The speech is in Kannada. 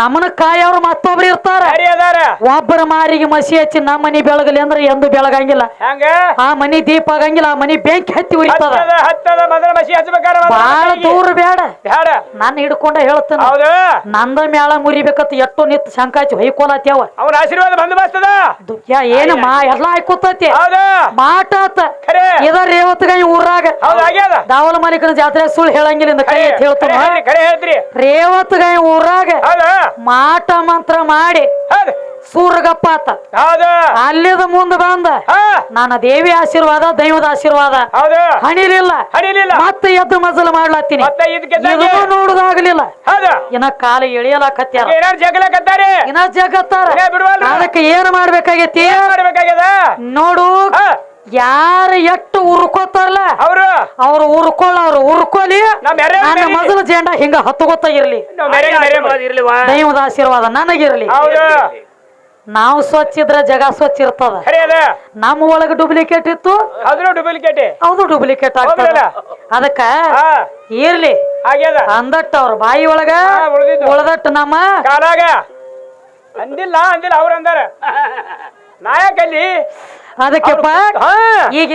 ನಮ್ಮನ ಕಾಯವ್ರು ಮತ್ತೊಬ್ರು ಇರ್ತಾರ. ಸರಿ ಅದಾರ ಒಬ್ಬರ ಮಾರಿಗೆ ಮಸಿ ಹಚ್ಚಿ ನಮ್ಮ ಮನಿ ಬೆಳಗಲಿ ಅಂದ್ರೆ ಎಂದು ಬೆಳಗಂಗಿಲ್ಲ. ಹೆಂಗ? ಆ ಮನಿ ದೀಪ ಆಗಂಗಿಲ್ಲ ಆ ಮನಿ ಬೆಂಕಿ ಹತ್ತಿ ಉರಿತದ. ಹತ್ತದ ಹತ್ತದ ಮೊದಲ ಮಸಿ ಹಚ್ಬೇಕಾರ ಬಾಳ ದೂರ ಬೇಡ. ಬ್ಯಾಡ ನಾನು ಹಿಡ್ಕೊಂಡ ಹೇಳ್ತೇನೆ. ಹೌದು. ನಂದ ಮ್ಯಾಳ ಮುರಿಬೇಕತ್ ಎಟ್ಟು ನಿತ್ ಶಂಕಾಚಿ ಹೊಯ್ಕೊಲತ್ಯಾವ ಅವನ ಆಶೀರ್ವಾದ ಬಂದ ಬರ್ತದ. ಯಾ ಏನು ಮಾ ಎಲ್ಲಾ ಹಾಕೋತತಿ ಹೌದು. ಮಾಟಾತ ಖರೆ. ಇದ ರೇವತ್ಗೈ ಊರಾಗ. ಹೌದು ಆಗ್ಯದ ದಾವಲ ಮಾಲೀಕನ ಜಾತ್ರೆ ಸುಳ್ಳು ಹೇಳಂಗಿಲ್ಲ ಇಂದ ಕೈ ಎತ್ತಿ ಹೇಳ್ತಾನ. ಖರೆ ಹೇಳ್ರಿ ಊರಾಗ ಹೌದು. ಮಾಟ ಮಂತ್ರ ಮಾಡಿ ಹೌದು. ಸೂರ್ಗಪ್ಪಾತ ಹೌದು. ಅಲ್ಲಿದ ಮುಂದ ಬಂದ. ನಾನು ನನ್ನ ದೇವಿ ಆಶೀರ್ವಾದ ದೈವದ ಆಶೀರ್ವಾದ. ಹೌದು. ಹಣಿಲಿಲ್ಲ. ಹಣಿಲಿಲ್ಲ. ಮತ್ತೆ ಎದ್ದು ಮಜಲು ಮಾಡ್ಲಾತೀನಿ ನೋಡುದಾಗ್ಲಿಲ್ಲ. ಹೌದು. ಇನ್ನ ಕಾಲ ಎಳಿಯಲಾಕತ್ಯಾರ. ಜಗಳಕತ್ತಾರೆ ಇನ್ನ ಜಗತ್ತಾರ. ಅದಕ್ಕೆ ಏನ್ ಮಾಡ್ಬೇಕಾಗೈತಿ? ಏನ್ ಮಾಡ್ಬೇಕಾಗ್ಯದ? ನೋಡು. ಯಾರ ಎಷ್ಟು ಉರ್ಕೋತಾರಲ್ಲ ಅವರು. ಅವ್ರು ಉರ್ಕೊಳ್ಳ ಅವ್ರು ಉರ್ಕೊಲಿ ನನ್ನ. ಮೊದಲು ಜೆಂಡ ಹಿಂಗ ಹತ್ತು ಇರ್ಲಿ. ದೈವದ ಆಶೀರ್ವಾದ ನನಗಿರ್ಲಿ. ಹೌದು. ನಾವು ಸ್ವಚ್ಛ ಇದ್ರ ಜಗ ಸ್ವಚ್ಛ ಇರ್ತದ. ನಮ್ಮ ಒಳಗ ಡೂಪ್ಲಿಕೇಟ್ ಇತ್ತು. ಅದು ಡೂಪ್ಲಿಕೇಟ್ ಹೌದು ಡೂಪ್ಲಿಕೇಟ್ ಆಗ್ತದ? ಅದಕ್ಕ ಇರ್ಲಿ. ಅಂದಟ್ಟ ಅವ್ರ ಬಾಯಿ ಒಳಗ ಉಳದಟ್ಟು ನಮ್ಮ ಅಂದಿಲ್ಲ ಅಂದಿಲ್ಲ ಅವ್ರ ಅಂದಾರ. ನಾಯಕಲ್ಲಿ ಅದಕ್ಕೆ ಈಗ